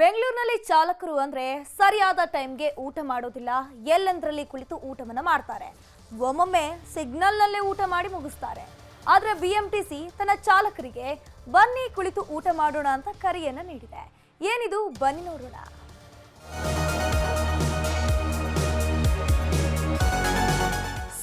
ಬೆಂಗಳೂರಿನಲ್ಲಿ ಚಾಲಕರು ಅಂದ್ರೆ ಸರಿಯಾದ ಟೈಮ್ಗೆ ಊಟ ಮಾಡೋದಿಲ್ಲ. ಎಲ್ಲೆಂದ್ರಲ್ಲಿ ಕುಳಿತು ಊಟವನ್ನ ಮಾಡ್ತಾರೆ. ಒಮ್ಮೊಮ್ಮೆ ಸಿಗ್ನಲ್ನಲ್ಲೇ ಊಟ ಮಾಡಿ ಮುಗಿಸ್ತಾರೆ. ಆದ್ರೆ ಬಿಎಂಟಿಸಿ ತನ್ನ ಚಾಲಕರಿಗೆ, ಬನ್ನಿ ಕುಳಿತು ಊಟ ಮಾಡೋಣ ಅಂತ ಕರೆಯನ್ನು ನೀಡಿದೆ. ಏನಿದು? ಬನ್ನಿ ನೋಡೋಣ.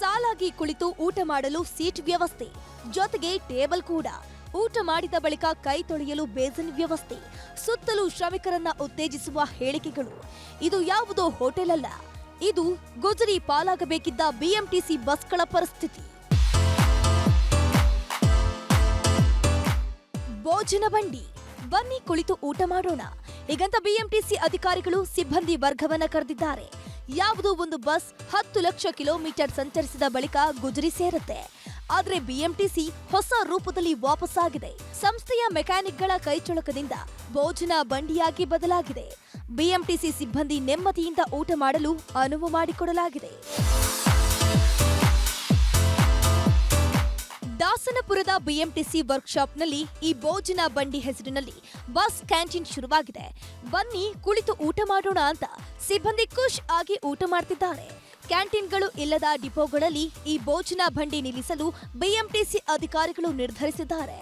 ಸಾಲಾಗಿ ಕುಳಿತು ಊಟ ಮಾಡಲು ಸೀಟ್ ವ್ಯವಸ್ಥೆ. ಜೊತೆಗೆ ಟೇಬಲ್ ಕೂಡ. ಊಟ ಮಾಡಿದ ಬಳಿಕ ಕೈ ತೊಳೆಯಲು ಬೇಸಿನ್ ವ್ಯವಸ್ಥೆ, ಸುತ್ತಲೂ ಶ್ರಮಿಕರನ್ನ ಉತ್ತೇಜಿಸುವ ಹೇಳಿಕೆಗಳು. ಇದು ಯಾವುದೋ ಹೋಟೆಲ್ ಅಲ್ಲ. ಇದು ಗುಜರಿ ಪಾಲಾಗಬೇಕಿದ್ದ ಬಿಎಂಟಿಸಿ ಬಸ್ಗಳ ಪರಿಸ್ಥಿತಿ. ಭೋಜನ ಬಂಡಿ. ಬನ್ನಿ ಕುಳಿತು ಊಟ ಮಾಡೋಣ. ಈಗಂತ ಬಿಎಂಟಿಸಿ ಅಧಿಕಾರಿಗಳು ಸಿಬ್ಬಂದಿ ವರ್ಗವನ್ನ ಕರೆದಿದ್ದಾರೆ. ಯಾವುದೋ ಒಂದು ಬಸ್ ಹತ್ತು ಲಕ್ಷ ಕಿಲೋಮೀಟರ್ ಸಂಚರಿಸಿದ ಬಳಿಕ ಗುಜರಿ ಸೇರುತ್ತೆ. ಆದ್ರೆ ಬಿಎಂಟಿಸಿ ಹೊಸ ರೂಪದಲ್ಲಿ ವಾಪಸ್ಸಾಗಿದೆ. ಸಂಸ್ಥೆಯ ಮೆಕ್ಯಾನಿಕ್ಗಳ ಕೈಚೊಳಕದಿಂದ ಭೋಜನ ಬಂಡಿಯಾಗಿ ಬದಲಾಗಿದೆ. ಬಿಎಂಟಿಸಿ ಸಿಬ್ಬಂದಿ ನೆಮ್ಮದಿಯಿಂದ ಊಟ ಮಾಡಲು ಅನುವು ಮಾಡಿಕೊಡಲಾಗಿದೆ. ದಾಸನಪುರದ ಬಿಎಂಟಿಸಿ ವರ್ಕ್ಶಾಪ್ನಲ್ಲಿ ಈ ಭೋಜನ ಬಂಡಿ ಹೆಸರಿನಲ್ಲಿ ಬಸ್ ಕ್ಯಾಂಟೀನ್ ಶುರುವಾಗಿದೆ. ಬನ್ನಿ ಕುಳಿತು ಊಟ ಮಾಡೋಣ ಅಂತ ಸಿಬ್ಬಂದಿ ಖುಷ್ ಆಗಿ ಊಟ ಮಾಡ್ತಿದ್ದಾರೆ. ಕ್ಯಾಂಟೀನ್ಗಳು ಇಲ್ಲದ ಡಿಪೋಗಳಲ್ಲಿ ಈ ಭೋಜನ ಬಂಡಿ ನಿಲ್ಲಿಸಲು ಬಿಎಂಟಿಸಿ ಅಧಿಕಾರಿಗಳು ನಿರ್ಧರಿಸಿದ್ದಾರೆ.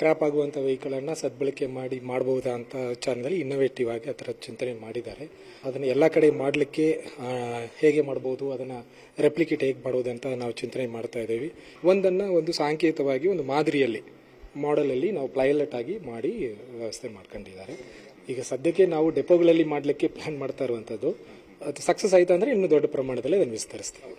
ಕ್ರಾಪ್ ಆಗುವಂಥ ವೆಹಿಕಲನ್ನು ಸದ್ಬಳಕೆ ಮಾಡಿ ಮಾಡಬಹುದಾ ಅಂತ ವಿಚಾರದಲ್ಲಿ ಇನ್ನೋವೇಟಿವ್ ಆಗಿ ಆ ಥರ ಚಿಂತನೆ ಮಾಡಿದ್ದಾರೆ. ಅದನ್ನು ಎಲ್ಲ ಕಡೆ ಮಾಡಲಿಕ್ಕೆ ಹೇಗೆ ಮಾಡ್ಬೋದು, ಅದನ್ನು ರೆಪ್ಲಿಕೇಟ್ ಹೇಗೆ ಮಾಡೋದು ಅಂತ ನಾವು ಚಿಂತನೆ ಮಾಡ್ತಾ ಇದ್ದೀವಿ. ಒಂದನ್ನು ಒಂದು ಸಾಂಕೇತವಾಗಿ ಒಂದು ಮಾದರಿಯಲ್ಲಿ ಮಾಡೆಲಲ್ಲಿ ನಾವು ಪ್ಲೈಲೆಟ್ ಆಗಿ ಮಾಡಿ ವ್ಯವಸ್ಥೆ ಮಾಡ್ಕೊಂಡಿದ್ದಾರೆ. ಈಗ ಸದ್ಯಕ್ಕೆ ನಾವು ಡೆಪೋಗಳಲ್ಲಿ ಮಾಡಲಿಕ್ಕೆ ಪ್ಲಾನ್ ಮಾಡ್ತಾ ಇರುವಂಥದ್ದು ಅದು ಸಕ್ಸಸ್ ಆಯಿತು ಅಂದರೆ ಇನ್ನೂ ದೊಡ್ಡ ಪ್ರಮಾಣದಲ್ಲಿ ಅದನ್ನು ವಿಸ್ತರಿಸ್ತೀವಿ.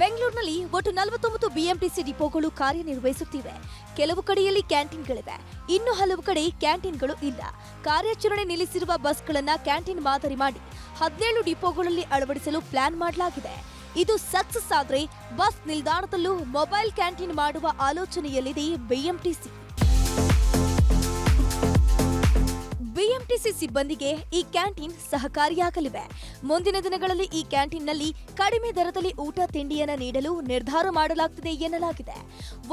ಬೆಂಗಳೂರಿನಲ್ಲಿ ಒಟ್ಟು ನಲವತ್ತೊಂಬತ್ತು ಬಿಎಂಟಿಸಿ ಡಿಪೋಗಳು ಕಾರ್ಯನಿರ್ವಹಿಸುತ್ತಿವೆ. ಕೆಲವು ಕಡೆಯಲ್ಲಿ ಕ್ಯಾಂಟೀನ್ಗಳಿವೆ. ಇನ್ನು ಹಲವು ಕಡೆ ಕ್ಯಾಂಟೀನ್ಗಳು ಇಲ್ಲ. ಕಾರ್ಯಾಚರಣೆ ನಿಲ್ಲಿಸಿರುವ ಬಸ್ಗಳನ್ನು ಕ್ಯಾಂಟೀನ್ ಮಾದರಿ ಮಾಡಿ ಹದಿನೇಳು ಡಿಪೋಗಳಲ್ಲಿ ಅಳವಡಿಸಲು ಪ್ಲಾನ್ ಮಾಡಲಾಗಿದೆ. ಇದು ಸಕ್ಸಸ್ ಆದರೆ ಬಸ್ ನಿಲ್ದಾಣದಲ್ಲೂ ಮೊಬೈಲ್ ಕ್ಯಾಂಟೀನ್ ಮಾಡುವ ಆಲೋಚನೆಯಲ್ಲಿದೆ ಬಿಎಂಟಿಸಿ ಬಿಎಂಟಿಸಿ ಸಿಬ್ಬಂದಿಗೆ ಈ ಕ್ಯಾಂಟೀನ್ ಸಹಕಾರಿಯಾಗಲಿವೆ. ಮುಂದಿನ ದಿನಗಳಲ್ಲಿ ಈ ಕ್ಯಾಂಟೀನ್ನಲ್ಲಿ ಕಡಿಮೆ ದರದಲ್ಲಿ ಊಟ ತಿಂಡಿಯನ್ನು ನೀಡಲು ನಿರ್ಧಾರ ಮಾಡಲಾಗುತ್ತದೆ ಎನ್ನಲಾಗಿದೆ.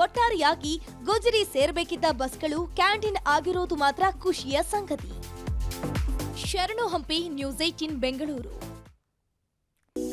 ಒಟ್ಟಾರೆಯಾಗಿ ಗುಜರಿ ಸೇರಬೇಕಿದ್ದ ಬಸ್ಗಳು ಕ್ಯಾಂಟೀನ್ ಆಗಿರೋದು ಮಾತ್ರ ಖುಷಿಯ ಸಂಗತಿ. ಶರಣು ಹಂಪಿ ನ್ಯೂಸ್ ಏಟೀನ್ ಬೆಂಗಳೂರು.